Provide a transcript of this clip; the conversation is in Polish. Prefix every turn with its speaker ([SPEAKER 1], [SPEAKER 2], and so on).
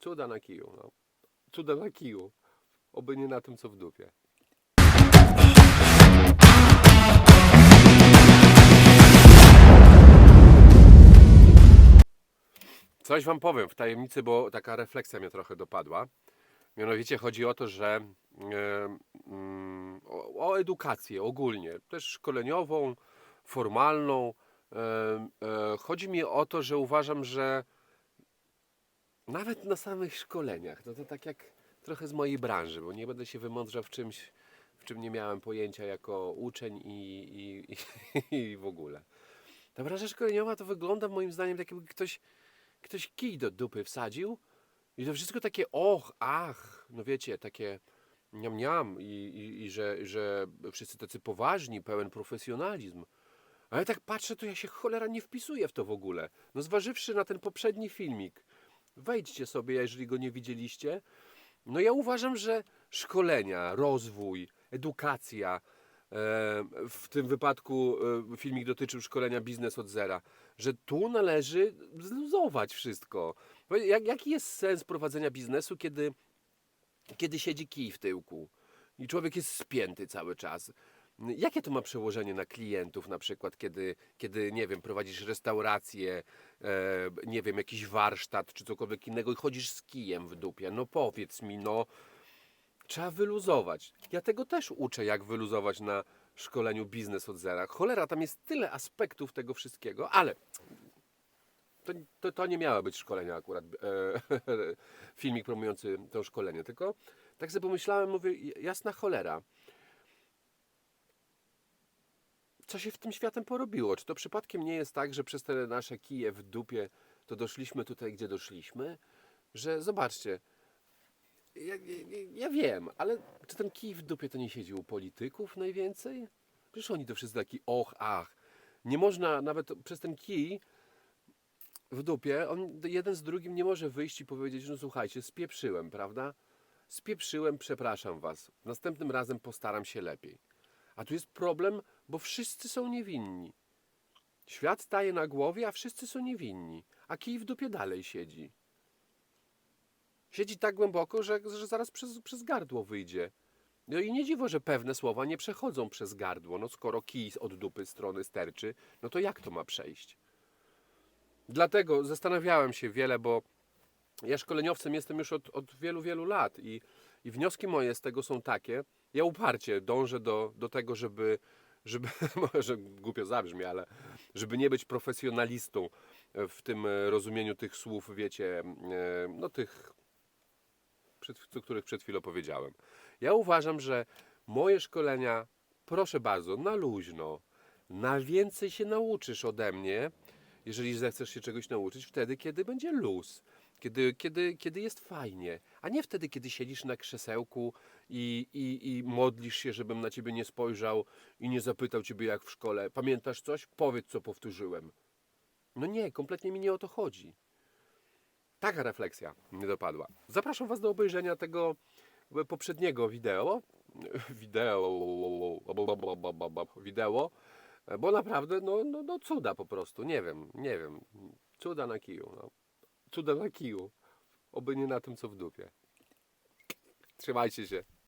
[SPEAKER 1] Cuda na kiju, no. Cuda na kiju. Oby nie na tym, co w dupie. Coś wam powiem w tajemnicy, bo taka refleksja mnie trochę dopadła. Mianowicie chodzi o to, że e, mm, o, o edukację ogólnie, też szkoleniową, formalną. E, e, chodzi mi o to, że uważam, że nawet na samych szkoleniach, no to tak jak trochę z mojej branży, bo nie będę się wymądrzał w czymś, w czym nie miałem pojęcia jako uczeń i, i, i, i w ogóle. Ta branża szkoleniowa to wygląda moim zdaniem tak jakby ktoś, ktoś kij do dupy wsadził i to wszystko takie och, ach, no wiecie, takie niam niam i, i, i że, że wszyscy tacy poważni, pełen profesjonalizm. Ale tak patrzę, to ja się cholera nie wpisuję w to w ogóle. No zważywszy na ten poprzedni filmik, wejdźcie sobie, jeżeli go nie widzieliście. No ja uważam, że szkolenia, rozwój, edukacja, e, w tym wypadku e, filmik dotyczył szkolenia biznes od zera, że tu należy zluzować wszystko. Jaki jest sens prowadzenia biznesu, kiedy, kiedy siedzi kij w tyłku i człowiek jest spięty cały czas? Jakie to ma przełożenie na klientów, na przykład, kiedy, kiedy nie wiem, prowadzisz restaurację, e, nie wiem, jakiś warsztat czy cokolwiek innego i chodzisz z kijem w dupie? No powiedz mi, no, trzeba wyluzować. Ja tego też uczę, jak wyluzować na szkoleniu biznes od zera. Cholera, tam jest tyle aspektów tego wszystkiego, ale to, to, to nie miało być szkolenia akurat, e, filmik promujący to szkolenie, tylko tak sobie pomyślałem, mówię, jasna cholera. Co się w tym światem porobiło? Czy to przypadkiem nie jest tak, że przez te nasze kije w dupie to doszliśmy tutaj, gdzie doszliśmy? Że zobaczcie, ja, ja, ja wiem, ale czy ten kij w dupie to nie siedzi u polityków najwięcej? Przecież oni to wszyscy taki och, ach. Nie można nawet przez ten kij w dupie, on jeden z drugim nie może wyjść i powiedzieć, no słuchajcie, spieprzyłem, prawda? Spieprzyłem, przepraszam was. Następnym razem postaram się lepiej. A tu jest problem, bo wszyscy są niewinni. Świat staje na głowie, a wszyscy są niewinni. A kij w dupie dalej siedzi. Siedzi tak głęboko, że, że zaraz przez, przez gardło wyjdzie. No i nie dziwo, że pewne słowa nie przechodzą przez gardło. No skoro kij od dupy strony sterczy, no to jak to ma przejść? Dlatego zastanawiałem się wiele, bo ja szkoleniowcem jestem już od, od wielu, wielu lat i, i wnioski moje z tego są takie. Ja uparcie dążę do, do tego, żeby, żeby, może głupio zabrzmi, ale żeby nie być profesjonalistą w tym e, rozumieniu tych słów, wiecie, e, no tych, przed, których przed chwilą powiedziałem. Ja uważam, że moje szkolenia, proszę bardzo, na luźno, na więcej się nauczysz ode mnie, jeżeli zechcesz się czegoś nauczyć, wtedy, kiedy będzie luz, kiedy, kiedy, kiedy jest fajnie, a nie wtedy, kiedy siedzisz na krzesełku i, i, i modlisz się, żebym na ciebie nie spojrzał i nie zapytał ciebie jak w szkole. Pamiętasz coś? Powiedz, co powtórzyłem. No nie, kompletnie mi nie o to chodzi. Taka refleksja mnie dopadła. Zapraszam Was do obejrzenia tego poprzedniego wideo. Wideo. Wideo. Bo naprawdę, no, no, no cuda po prostu. Nie wiem, nie wiem. Cuda na kiju. No. Cuda na kiju. Oby nie na tym, co w dupie. Trzymajcie się.